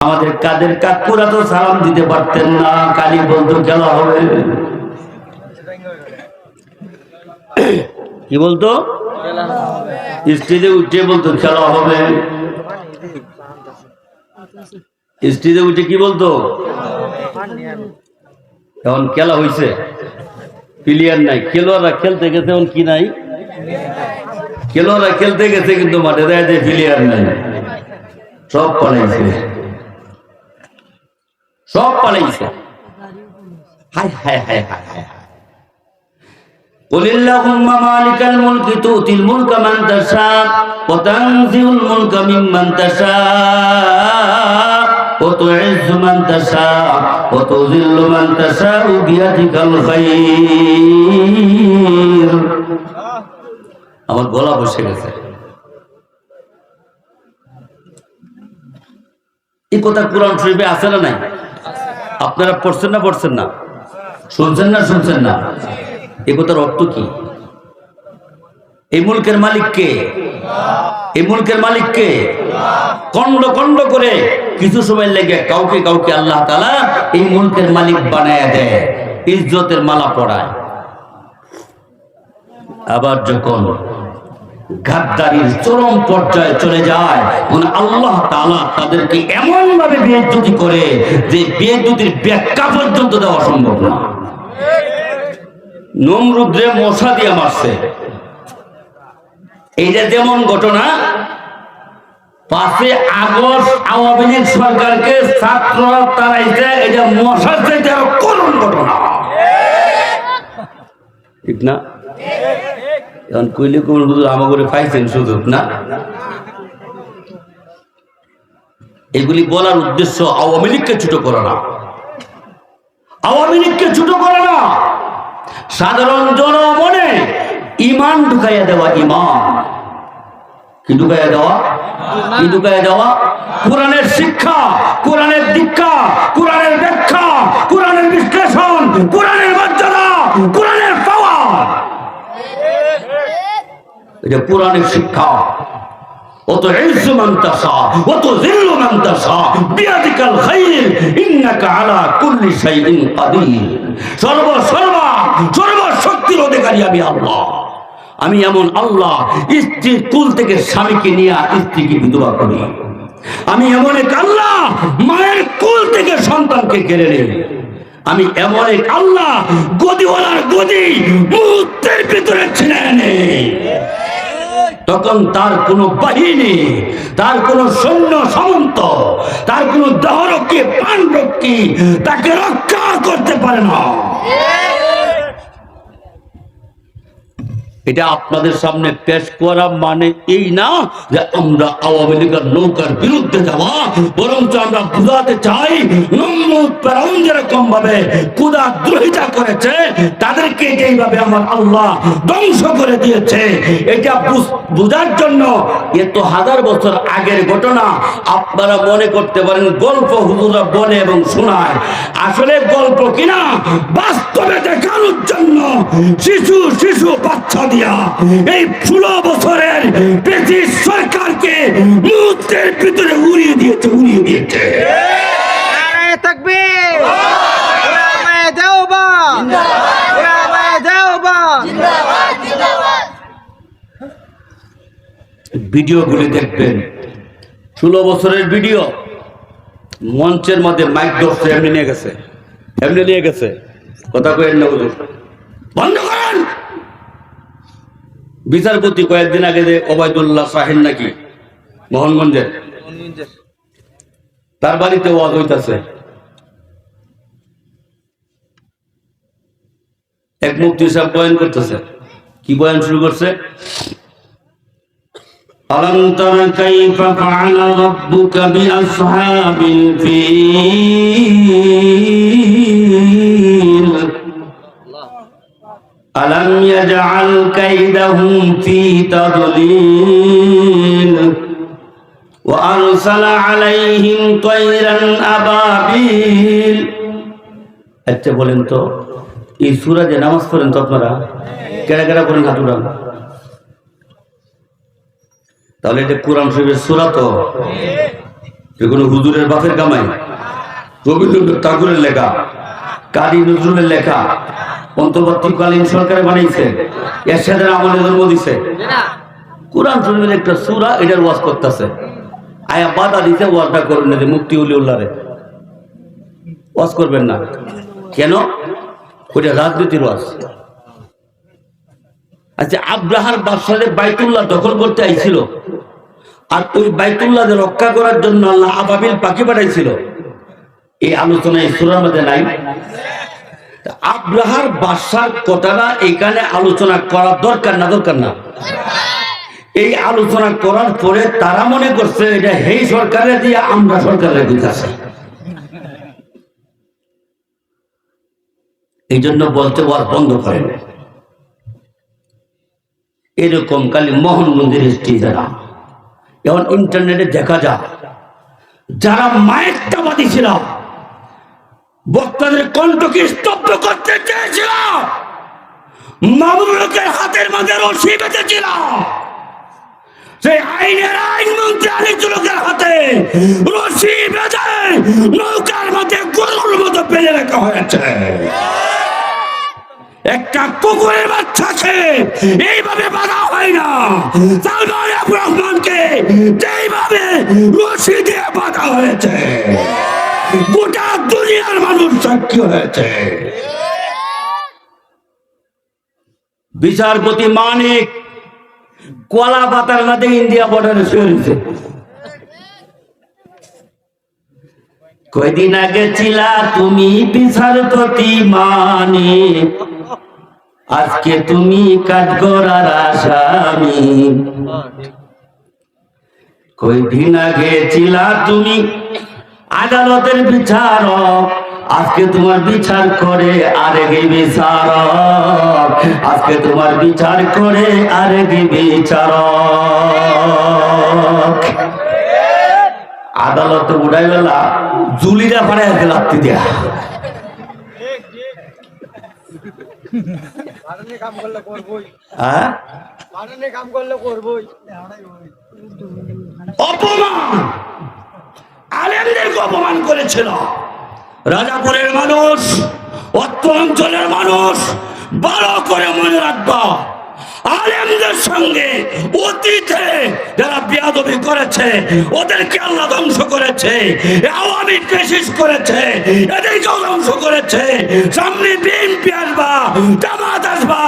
আমাদের কাদের কাকুরা তো সালাম দিতে পারতেন না, কালি বলতো খেলা হবে। কি বলতো? স্টেজে উঠে বলতো খেলা হবে। স্টেজে উঠে কি বলতো? এখন খেলা হয়েছে প্লেয়ার নাই। খেলোয়াড়রা খেলতে গেছে, এখন কি নাই? খেলোয়াড়রা খেলতে গেছে, কিন্তু মাঠে দেয় যে প্লেয়ার নাই। সব পালাইছে। সব পালাইছে হায় হায় হায় হায় হায় হায় قل اللهم مالك الملك تؤتي الملك من تشاء وتنزع الملك ممن تشاء وتعز من تشاء وتذل من تشاء بيدك الخير আমার গলা বসে গেছে এই কথা কোরআন শরীফে আছে না নাই আপনারা পড়ছেন না পড়ছেন না? শুনছেন না শুনছেন না? এ কথার অর্থ কি? এই মুলকের মালিক কে? এই মুলকের মালিক কে? খন্ড খন্ড করে কিছু সময় লেগে কাউকে কাউকে আল্লাহ তালা এই মুলকের মালিক বানায় দেয়, ইজ্জতের মালা পড়ায় আবার যখন গাদ্দারির চরম পর্যায়ে চলে যায়। তখন আল্লাহ তাআলা তাদেরকে এমন ভাবে করে যে ব্যাখ্যা পর্যন্ত দেওয়া সম্ভব না। নমরুদ্রে মশা দিয়ে মারছে। যেমন ঘটনা পাশে আগস্ট আওয়ামী লীগ সরকারকে ছাত্ররা তারাইছে, এটা মশার চাইতে আরও করুণ ঘটনা। ঠিক না? এখন কইলে কোন হুজুর আমাকে পাইছেন সুযোগ, না? এগুলি বলার উদ্দেশ্য আওয়ামী লীগকে ছোট করে না। আওয়ামী লীগকে ছোট করে না। সাধারণ জনমনে ইমান ঢুকাইয়া দেওয়া ইমান। কি ঢুকাইয়া দেওয়া? কি ঢুকাইয়া দেওয়া? কোরআনের শিক্ষা, কোরআনের দীক্ষা, কোরআনের ব্যাখ্যা কোরআনের বিশ্লেষণ কোরআনের মর্যাদা কোরআনের পাওয়া এটা কোরআনের শিক্ষা। আমি আমি এমন আল্লাহ, স্ত্রীর কুল থেকে স্বামীকে নিয়ে স্ত্রীকে বিধবা করি। আমি এমন এক আল্লাহ, মায়ের কুল থেকে সন্তানকে কেড়ে নেই। আমি এমন এক আল্লাহ, গদিওয়ালার গদি নেই তখন তার কোনো বাহিনী, তার কোনো সৈন্য সামন্ত, তার কোনো দহরক্ষী পাণ্ডক্ষী তাকে রক্ষা করতে পারে না। এটা আপনাদের সামনে পেশ করা মানে এই না যে আমরা আওয়ামী লীগের নৌকার বিরুদ্ধে যাওয়া বরঞ্চ আমরা বুঝাতে চাই যেরকম ভাবে কুদা দ্রোহিতা করেছে, তাদেরকে যেইভাবে আমার আল্লাহ ধ্বংস করে দিয়েছে, এটা বুঝ- বোঝার জন্য এ তো হাজার বছর আগের ঘটনা। আপনারা মনে করতে পারেন গল্প হুজুরা বলে এবং শোনায়। আসলে গল্প কিনা? বাস্তবে দেখানোর জন্য শিশু শিশু, বাচ্চা দিয়া এই ষোলো বছরের ব্রিটিশ সরকারকে মুহূর্তের ভিতরে উড়িয়ে দিয়েছে উড়িয়ে দিয়েছে। ভিডিওগুলি দেখবেন। ষোলো বছরের ভিডিও মঞ্চের মধ্যে মাইক ধরছে এমনি নিয়ে গেছে। এমনি নিয়ে গেছে। কথা কয়েন না বন্ধ বিচারপতি কয়েকদিন আগে যে ওবায়দুল্লাহ শাহিন নাকি মোহনগঞ্জের তার বাড়িতে ওয়াজ হইতাছে এক মুক্তি সাহেব বয়ান করতেছে কি বয়ান শুরু করছে ألم تر كيف فعل ربك بأصحاب الفيل ألم يجعل كيدهم في تضليل وأرسل عليهم طيرا أبابيل আচ্ছা বলেন তো এই সুরাজে নামাজ পড়েন তো আপনারা কেডা কেডা করেন হাত উড়ান তাহলে এটা কোরআন শরীফের সুরা তো যে কোনো হুজুরের বাপের কামাই রবীন্দ্রনাথ ঠাকুরের লেখা কাজী নজরুলের লেখা অন্তর্বর্তীকালীন সরকারে বানাইছে এরশাদের আমলে জন্ম দিছে। কোরআন শরীফের একটা সুরা এটার ওয়াজ করতেছে। আয়া বাধা দিতে ওয়াজটা করবেন না যে মুক্তি উলি উল্লারে ওয়াজ করবেন না। কেন? ওইটা রাজনীতির ওয়াজ। আচ্ছা আব্রাহার বাদশাহে বাইতুল্লাহ দখল করতে আইছিল। আর ওই বাইতুল্লাহ রক্ষা করার জন্য আল্লাহ আবাবিল পাখি পাঠাইছিল। এই আলোচনা এই সুরার মধ্যে নাই। আব্রাহার বাদশার কথাটা এখানে আলোচনা করা দরকার না দরকার না? এই আলোচনা করার পরে তারা মনে করছে এটা হেই সরকারে দিয়ে আমরা সরকারের দিতেছে এই জন্য বলতে ওয়ার বন্ধ করেন। এরকম কালী মোহন মন্দিরের স্ত্রীরা এখন ইন্টারনেটে দেখা যায়, যারা মায়ের মায়েরটাবাদী ছিল বক্তাদের কণ্ঠকে স্তব্ধ করতে চেয়েছিল মামুলকের হাতের মধ্যে রশি বেঁধেছিল সেই আইনের আইনমন্ত্রী আনিত লোকের হাতে রশি বেঁধে নৌকার মধ্যে গরুর মতো ফেলে রাখা হয়েছে। একটা কুকুরের বাচ্চাকে এইভাবে বাধা হয় না। সালমান রহমানকে যেইভাবে রশি দিয়ে বাধা হয়েছে। দুনিয়ার মানুষ সাক্ষী হয়েছে। বিচারপতি মানিক কলা পাতার মধ্যে ইন্ডিয়া বর্ডারে শুয়েছে কয়দিন আগে ছিলা তুমি বিচারপতি মানিক, আজকে তুমি কাজ করার আসামি। কয়দিন আগে ছিলা তুমি আদালতের বিচারক আজকে তোমার বিচার করে আরেক বিচারক। আজকে তোমার বিচার করে আরেক বিচারক। আদালতে উড়াই বেলা জুলিরা পাড়ায় আছে লাত্তি দেয়া। বাড়ানি কাম করলে করবই হ্যাঁ বাড়ানি কাম করলে করবই অপমান আলেমদেরকে অপমান করেছিল। রাজাপুরের মানুষ, অত্র অঞ্চলের মানুষ, ভালো করে মনে রাখবা, আলেমদের সঙ্গে অতীতে যারা বিয়াদবি করেছে, ওদেরকে আল্লাহ ধ্বংস করেছে, আওয়ামী পেশিস করেছে, এদেরকেও ধ্বংস করেছে। সামনে বিএনপি আসবা, জামাত আসবা,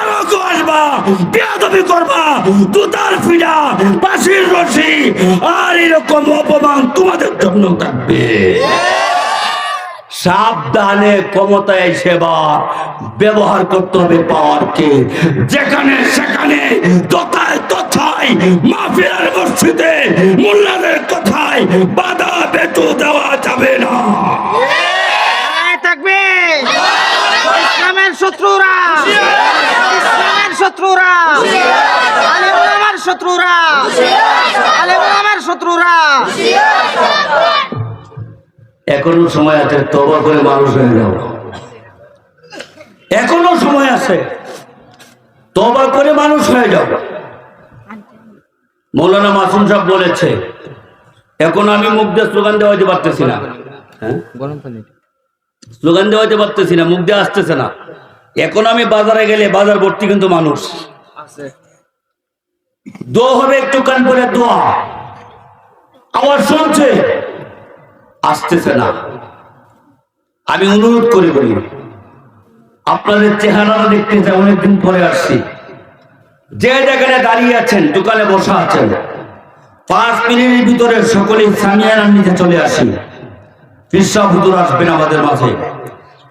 আরও আসবা, বিয়াদবি করবা, দুতার ফিরা পাশির রশি, আর এরকম অপমান তোমাদের জন্য থাকবে। সাবধানে ক্ষমতায় সেবা ব্যবহার করতে হবে পাওয়ারকে। যেখানে সেখানে তথায় তথায় মাফিয়ার মসজিদে মোল্লাদের কথায় বাধা বেতু দেওয়া যাবে না। থাকবে। শত্রুরা। শত্রুরা। আলেমুল আমার শত্রুরা। আলেমুল আমার শত্রুরা। এখনও সময় আছে তবা করে মানুষ হয়ে যাও। এখনও সময় আছে তবা করে মানুষ হয়ে যাও। মৌলানা মাসুম সাহেব বলেছে এখন আমি মুখ দিয়ে স্লোগান দেওয়া যেতে পারতেছি না। হ্যাঁ? স্লোগান দেওয়া যেতে পারতেছি না মুখ দিয়ে আসতেছে না। এখন আমি বাজারে গেলে বাজার ভর্তি কিন্তু মানুষ। দো হবে একটু কান করে দোয়া। আওয়াজ শুনছে? আসতেছে না। আমি অনুরোধ করে বলি আপনাদের চেহারাটা দেখতে চাই অনেকদিন পরে আসছি। যে জায়গায় দাঁড়িয়ে আছেন দোকানে বসা আছেন পাঁচ মিনিটের ভিতরে সকলেই সামিয়ানার নিচে চলে আসি। পিসা হুজুর আসবেন আমাদের মাঝে।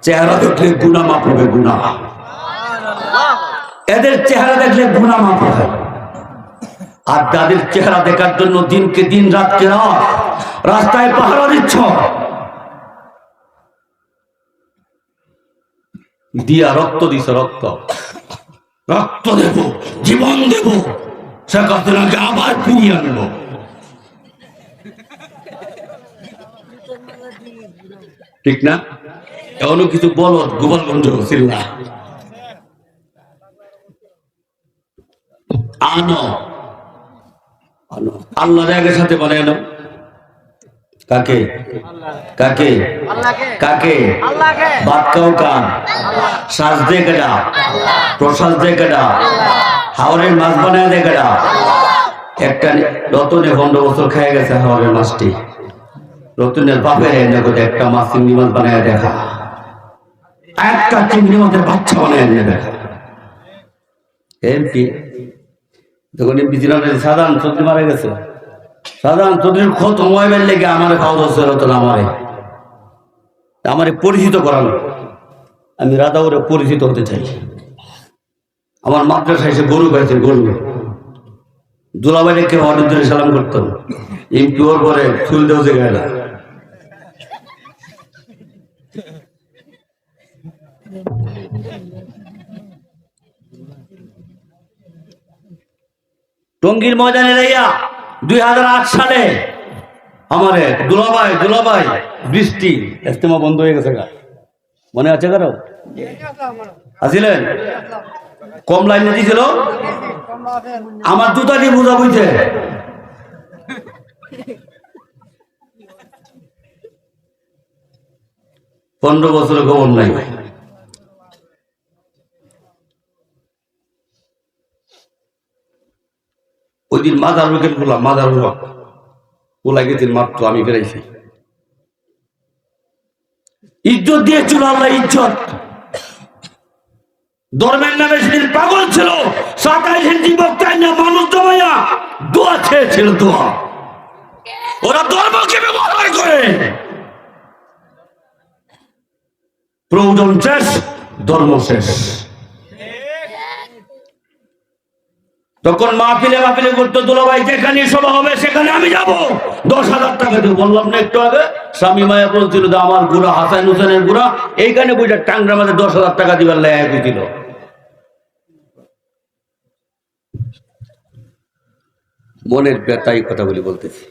চেহারা দেখলে গুণা মাপ হবে গুণা এদের চেহারা দেখলে গুণা মাপ হবে। আর তাদের চেহারা দেখার জন্য দিনকে দিন, রাতকে রাত রাস্তায় পাহারা দিচ্ছ, দিয়া রক্ত দিছ রক্ত। রক্ত দেব, জীবন দেব। শেখ হাসিনাকে আবার ফিরিয়ে আনব। ঠিক না? এমনও কিছু বলো গোপালগঞ্জ না আনো। আল্লাহ সাথে বলে আনো কাকে? কাকে? কাকে? কান। শ্বাস দে কেডা প্রশ্বাস দে কেডা হাওড়ের মাছ বানায় দে কেডা একটা রতনে পনেরো বছর খেয়ে গেছে হাওড়ের মাছটি। রতনের বাপের একটা মাছ চিংড়ি মাছ বানায় দেখা। বাচ্চা বানায় এমপি এমপি সাধারণ চৌধুরী মারা গেছে। সাধারণ চৌধুরীর ক্ষত মোবাইলের লেগে আমার খাওয়া দোষের হতো না আমারে। আমারে পরিচিত করানো। আমি রাধা রাধাউরে পরিচিত হতে চাই। আমার মাদ্রাসায় এসে গরু পাইছে গরু। দুলাবাইরে কেউ অনেক সালাম করতাম এমপি ওর পরে ফুল দেও যে গেলা টঙ্গীর ময়দানে লাইয়া দুই সালে আমার এক দুলাভাই দুলাভাই বৃষ্টি ইস্তেমা বন্ধ হয়ে গেছে মনে আছে কারও? আসিলেন? কম লাইন দিয়েছিল আমার দুটা দিয়ে বোঝা বুঝছে। পনেরো বছরের খবর নাই। ওই দিন মাদার উইকেট বললাম মাদার উইক ওলা গেছিল মাত্র আমি ফেরাইছি ইজ্জত দিয়েছিল আল্লাহ, ইজ্জত। ধর্মের নামে সেদিন পাগল ছিল সাতাইশ ইঞ্চি বক্তায় না মানুষ জমাইয়া দোয়া চেয়েছিল, দোয়া। ওরা ধর্মকে ব্যবহার করে। শেষ, ধর্ম শেষ। তখন মাহফিলে মাহফিলে করতো দুলাভাই, যেখানে সভা হবে সেখানে আমি যাব। দশ হাজার টাকা দেবো। বললাম না একটু আগে, স্বামী মায়া বলছিল যে আমার গুড়া হাসান হোসেনের গুড়া এইখানে বুঝে টাংরা মাঝে দশ হাজার টাকা দিবার লেয়া হয়েছিল মনের ব্যথাই কথাগুলি বলতেছি।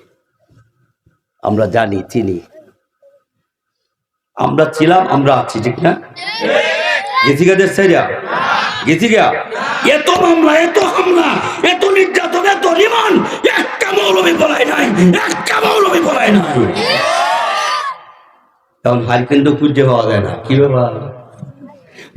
আমরা জানি, চিনি। আমরা ছিলাম, আমরা আছি, ঠিক না? গেছি গা দেশ ছাইরা? গেছি গা এত মামলা এত হামলা এত নির্যাতন এত রিমান একটা মৌলবি বলাই নাই একটা মৌলবি বলাই নাই। তখন হার কিন্তু খুঁজে পাওয়া যায় না। কি ব্যাপার?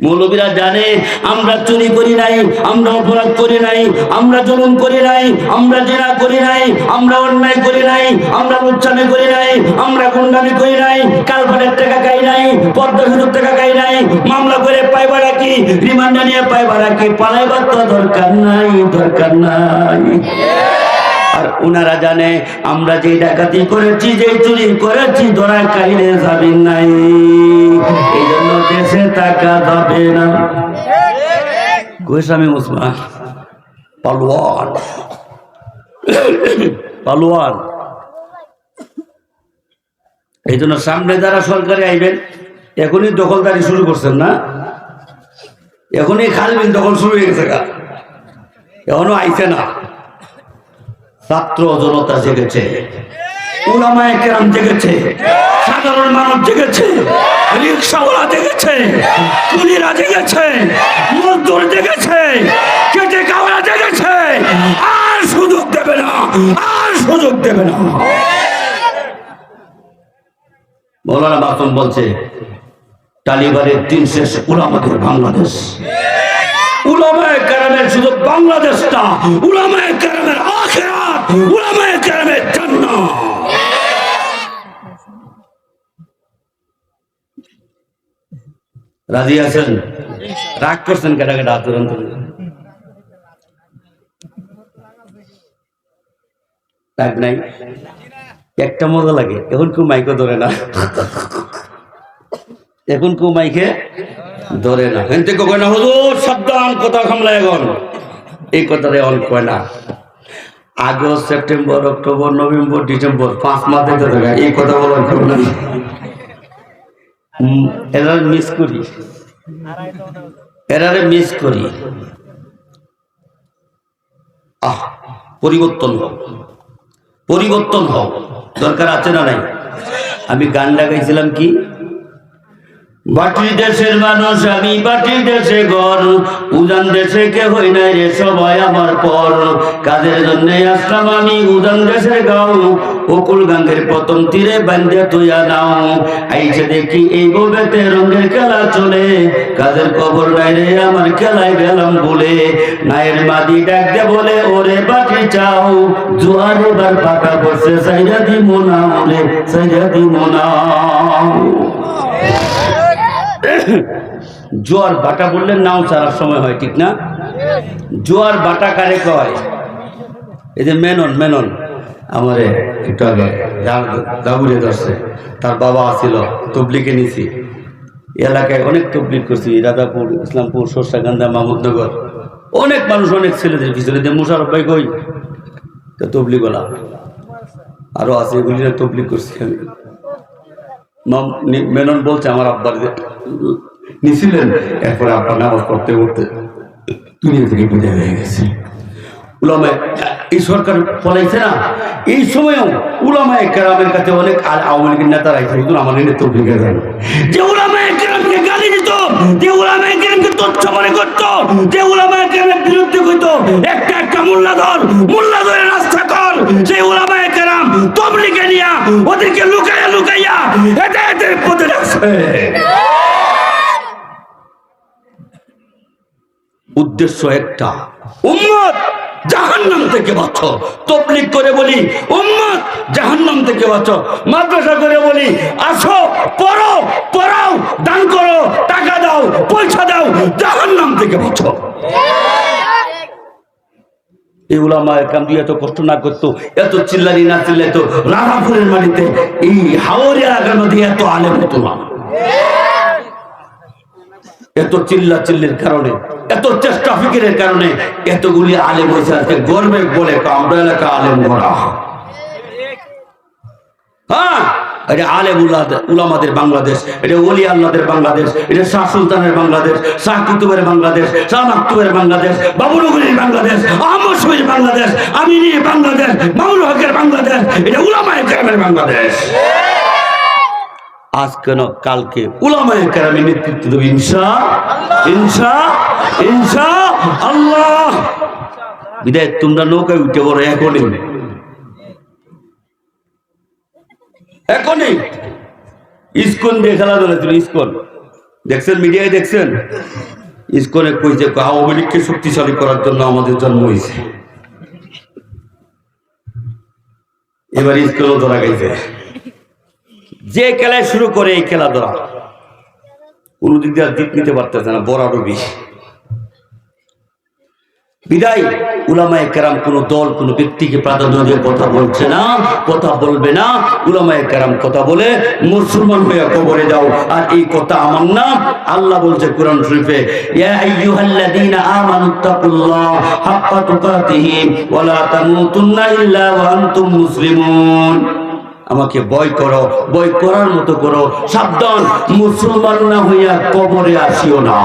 মৌলবীরা জানে, আমরা চুরি করি নাই, আমরা অপরাধ করি নাই, আমরা জুলুম করি নাই, আমরা জেনা করি নাই, আমরা অন্যায় করি নাই, আমরা লুচ্ছামি করি নাই, আমরা গুন্ডামি করি নাই কালফাটের টাকা খাই নাই পদ্মা সুযোগ টাকা খাই নাই, মামলা করে পাইবা রাখি রিমান্ডে নিয়ে পাইবা রাখি পালাইবার তো দরকার নাই দরকার নাই। ওনারা জানে, আমরা যে ডাকাতি করেছি যে চুরি করেছি ধরা কাহিনে যাবেন নাই। এই জন্য দেশে টাকা যাবে না। গোস্বামী মুসলমান পালোয়ান। পালোয়ান। এই জন্য সামনে যারা সরকারে আইবেন, এখনই দখলদারি শুরু করছেন না? এখনই খালবেন দখল শুরু হয়ে গেছে। এখনও আইছে না। ছাত্র জনতা জেগেছে। কেরাম জেগেছে। সাধারণ জেগেছে। রিক্সাওয়ালা জেগেছে। কুলিরা জেগেছে। মজদুর জেগেছে। কেটে জেগেছে। আর সুযোগ দেবে না। আর সুযোগ দেবে না। মৌলানা বাসন বলছে তালিবানের দিন শেষ উলামাদের বাংলাদেশ। উলামায়ে কেরামের শুধু বাংলাদেশ না উলামায়ে কেরামের আখিরাত। রাজি আছেন? রাগ করছেন কেটা কেটা তুরন্ত রাগ নাই? একটা মজা লাগে, এখন কেউ মাইকে ধরে না। এখন কেউ মাইকে ধরে না। থেকে কয় না, হুজুর, সাবধান, কথা সামলা এখন। এই কথাটা এখন কয় না। August, September, October, November, December, পাঁচ মাস দিতে থাকে এই কথা বলার কেউ না এরা মিস করি। এরারে মিস করি। আহ, পরিবর্তন হোক পরিবর্তন হোক দরকার আছে না নাই? আমি গান লাগাইছিলাম কি? বাটি দেশের মানুষ, আমি বাটি দেশে ঘর। উজান দেশে কে হই নাই রে সবাই আমার পর। কাজের জন্য আসলাম আমি উজান দেশের গাও। অকুল গাঙ্গের প্রথম তীরে বান্ধে তুইয়া নাও। আইসে দেখি এই ববেতে রঙের খেলা চলে। কাজের খবর নাই রে, আমার খেলায় গেলাম বলে। নায়ের মাদি ডাক দে বলে, ওরে বাটি চাও। জোয়ার এবার পাকা বসে সাইরা দি মোনা ওরে সাইরা দি মোনা জোয়ার বাটা বললে নাও চারার সময় হয়, ঠিক না? জোয়ার বাটা কারে কয়? এই যে মেনন মেনন। আমারে একটু আগে দাবুরে ধরছে। তার বাবা আছিল, তবলিকে নিছি। এলাকায় অনেক তবলিক করছি রাধাপুর ইসলামপুর সরষাকান্দা মাহমুদনগর। অনেক মানুষ, অনেক ছেলেদের পিছনে যে মুশারফ ভাই কই? তো তবলিগলা আরও আছে, এগুলি তবলিক করছি আমি। মেনন বলছে, আমার আব্বার নিছিলেন। এরপরে আব্বা নামাজ পড়তে পড়তে দুনিয়া থেকে বিদায় হয়ে গেছে। উলামায়, এই সরকার ফলাইছে না, এই উলামায় কেরামের কাছে অনেক আর আওয়ামী লীগের নেতারা আইছে হুজুর, আমার এনে তো ভেঙে যে উলামায় কেরামকে গালি দিত, যে উলামায় কেরামকে তুচ্ছ মনে করত, যে উলামায় বিরুদ্ধে একটা একটা মোল্লা ধরে রাস্তা কর সেই উলামায় কেরাম নিয়া ওদেরকে লুকাইয়া লুকাইয়া এটা এদের পদে রাখছে। উদ্দেশ্য একটা। উম্মত জাহান্নাম থেকে বাঁচো। তবলিগ করে বলি, উম্মত জাহান্নাম থেকে বাঁচো। মাদ্রাসা করে বলি, আসো, পড়ো, পড়াও, দান করো, টাকা দাও, পয়সা দাও, জাহান্নাম থেকে বাঁচো। এই উলামা কাম দিয়ে এত কষ্ট না করতো, এত চিল্লানি না চিল্লাইতো রাধাপুরের মাটিতে এই হাওড়িয়া এলাকার মধ্যে এত আলেম হতো না। এত চিল্লা চিল্লির কারণে, এত চেষ্টা ফিকিরের কারণে এতগুলি আলেম হয়েছে আজকে গর্বে বলে আমরা এলাকা আলেম করা। হ্যাঁ এটা আলেম উলামাদের বাংলাদেশ, এটা ওলি আল্লাদের বাংলাদেশ, এটা শাহ সুলতানের বাংলাদেশ, শাহ কুতুবের বাংলাদেশ, শাহ মাকতুবের বাংলাদেশ বাবুনগরীর বাংলাদেশ, আহমদ শহীদ বাংলাদেশ, আমিনীর বাংলাদেশ বাবুল হকের বাংলাদেশ, এটা উলামায় গ্রামের বাংলাদেশ। আজ কেন কালকে উলামায়ে কেরামে নেতৃত্ব দেবে? ইনসা ইনসা ইনসা আল্লাহ। বিদায়, তোমরা নৌকায় উঠে বড় এখনই এখনই। ইস্কন দিয়ে খেলাধুলা ছিল ইস্কন। দেখছেন, মিডিয়ায় দেখছেন? ইস্কনে কইছে আওয়ামী লীগকে শক্তিশালী করার জন্য আমাদের জন্ম হয়েছে এবার ইস্কনও ধরা গেছে যে খেলায় শুরু করে এই খেলাধুলা, কোনো দিক দিয়ে আর দিক নিতে পারতেছে না বরাডবি বিদায়। উলামায়ে কেরাম কোন দল, কোন ব্যক্তিকে প্রাধান্য দিয়ে কথা বলছে না, কথা বলবে না। উলামায়ে কেরাম কথা বলে, মুসলমান হয়ে কবরে যাও। আর এই কথা আমার না আল্লাহ বলছে কোরআন শরীফে, ইয়া আইয়ুহাল্লাযীনা আমানুত্তাকুল্লাহ হাক্কা তুকাতিহি ওয়া লা তামুতুন্না ইল্লা ওয়া আনতুম মুসলিমুন। আমাকে বয় করো বয় করার মতো করো। সাবধান, মুসলমান না হইয়া কবরে আসিও না।